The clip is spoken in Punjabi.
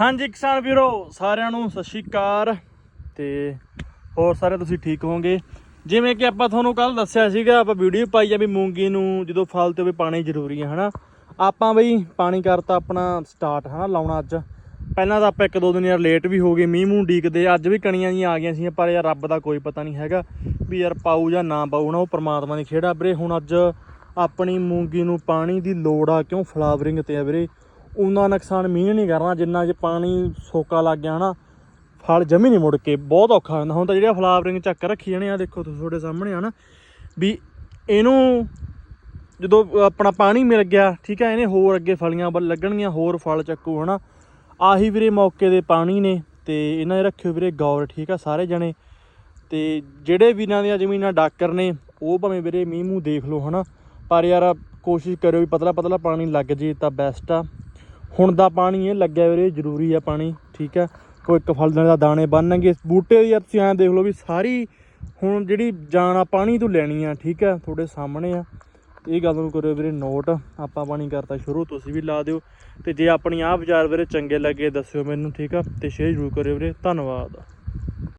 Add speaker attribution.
Speaker 1: ਹਾਂਜੀ ਕਿਸਾਨ ਵੀਰੋ, ਸਾਰਿਆਂ ਨੂੰ ਸਤਿ ਸ਼੍ਰੀ ਅਕਾਲ ਤੇ ਹੋਰ ਸਾਰੇ ਤੁਸੀਂ ਠੀਕ ਹੋਵੋਗੇ? ਜਿਵੇਂ ਕਿ ਆਪਾਂ ਤੁਹਾਨੂੰ ਕੱਲ ਦੱਸਿਆ ਸੀਗਾ, ਆਪਾਂ ਵੀਡੀਓ ਪਾਈ ਆ ਵੀ ਮੂੰਗੀ ਨੂੰ ਜਦੋਂ ਫਲ ਤੇ ਵੀ ਪਾਣੀ ਜ਼ਰੂਰੀ ਹੈ ਹਨਾ? ਆਪਾਂ ਬਈ ਪਾਣੀ ਕਰਤਾ ਆਪਣਾ ਸਟਾਰਟ ਹਨਾ, ਲਾਉਣਾ ਅੱਜ। ਪਹਿਲਾਂ ਤਾਂ ਆਪਾਂ ਇੱਕ ਦੋ ਦਿਨ ਯਾਰ ਲੇਟ ਵੀ ਹੋ ਗਏ, ਮੀਂਹ ਮੂੰਹ ਡੀਕਦੇ ਅੱਜ ਵੀ ਕਣੀਆਂ ਜੀਆਂ ਆ ਗਈਆਂ ਸੀ ਪਰ ਯਾਰ ਰੱਬ ਦਾ ਕੋਈ ਪਤਾ ਨਹੀਂ ਹੈਗਾ ਵੀ ਯਾਰ ਪਾਉ ਜਾਂ ਨਾ ਪਾਊ ਨਾ ਉਹ ਪ੍ਰਮਾਤਮਾ ਦੀ ਖੇਡ ਆ ਵੀਰੇ, ਹੁਣ ਅੱਜ ਆਪਣੀ ਮੂੰਗੀ ਨੂੰ ਪਾਣੀ ਦੀ ਲੋੜ ਆ, ਕਿਉਂ? ਫਲਾਵਰਿੰਗ ਤੇ ਆ ਵੀਰੇ। ਉਨਾ ਨੁਕਸਾਨ ਮੀਂਹ ਨਹੀਂ ਕਰਨਾ, ਜਿੰਨਾ ਜੇ ਪਾਣੀ ਸੋਕਾ ਲੱਗ ਗਿਆ ਹਨਾ, ਫਲ ਜਮੀ ਨਹੀਂ ਮੁੜ ਕੇ, ਬਹੁਤ ਔਖਾ ਹੁੰਦਾ। ਹੁਣ ਤਾਂ ਜਿਹੜੀਆਂ ਫਲਾਵਰਿੰਗ ਚੱਕ ਰੱਖੀ ਜਾਣੇ ਆ ਦੇਖੋ ਤੁਸੀਂ ਤੁਹਾਡੇ ਸਾਹਮਣੇ ਆ ਨਾ ਵੀ ਇਹਨੂੰ ਜਦੋਂ ਆਪਣਾ ਪਾਣੀ ਮਿਲ ਗਿਆ, ਠੀਕ ਹੈ, ਇਹਨੇ ਹੋਰ ਅੱਗੇ ਫਲੀਆਂ ਵੱਲ ਲੱਗਣਗੀਆਂ, ਹੋਰ ਫਲ ਚੱਕੂ ਹਨਾ। ਆਹੀ ਵੀਰੇ ਮੌਕੇ ਦੇ ਪਾਣੀ ਨੇ, ਤੇ ਇਹਨਾਂ ਦੇ ਰੱਖਿਓ ਵੀਰੇ ਗੌਰ, ਠੀਕ ਆ, ਸਾਰੇ ਜਣੇ। ਤੇ ਜਿਹੜੇ ਵੀ ਇਹਨਾਂ ਦੀਆਂ ਜ਼ਮੀਨਾਂ ਡਾਕਰ ਨੇ, ਉਹ ਭਾਵੇਂ ਵੀਰੇ ਮੀਂਹ ਮੂੰਹ ਦੇਖ ਲਓ ਹਨਾ, ਪਰ ਯਾਰ ਕੋਸ਼ਿਸ਼ ਕਰਿਓ ਵੀ ਪਤਲਾ ਪਤਲਾ ਪਾਣੀ ਲੱਗ ਜੇ ਤਾਂ ਬੈਸਟ ਆ। ਹੁਣ ਦਾ ਪਾਣੀ ਇਹ ਲੱਗਿਆ ਵੀਰੇ, ਜ਼ਰੂਰੀ ਆ ਪਾਣੀ, ਠੀਕ ਆ। ਕੋਈ ਇੱਕ ਫਲ ਦਾ ਦਾਣੇ ਬੰਨਣਗੇ ਬੂਟੇ ਦੀ ਯਾਰ ਤੁਸੀਂ ਐਂ ਦੇਖ ਲਓ ਵੀ ਸਾਰੀ ਹੁਣ ਜਿਹੜੀ ਜਾਨ ਆ ਪਾਣੀ ਤੋਂ ਲੈਣੀ ਆ, ਠੀਕ ਆ, ਤੁਹਾਡੇ ਸਾਹਮਣੇ ਆ। ਇਹ ਗੱਲ ਨੂੰ ਕਰਿਓ ਵੀਰੇ ਨੋਟ ਆਪਾਂ ਪਾਣੀ ਕਰਤਾ ਸ਼ੁਰੂ, ਤੁਸੀਂ ਵੀ ਲਾ ਦਿਓ। ਤੇ ਜੇ ਆਪਣੀ ਆਹ ਵਿਚਾਰ ਵੀਰੇ ਚੰਗੇ ਲੱਗੇ, ਦੱਸਿਓ ਮੈਨੂੰ, ਠੀਕ ਆ। ਤੇ ਸ਼ੇਅਰ ਜ਼ਰੂਰ ਕਰਿਓ ਵੀਰੇ, ਧੰਨਵਾਦ।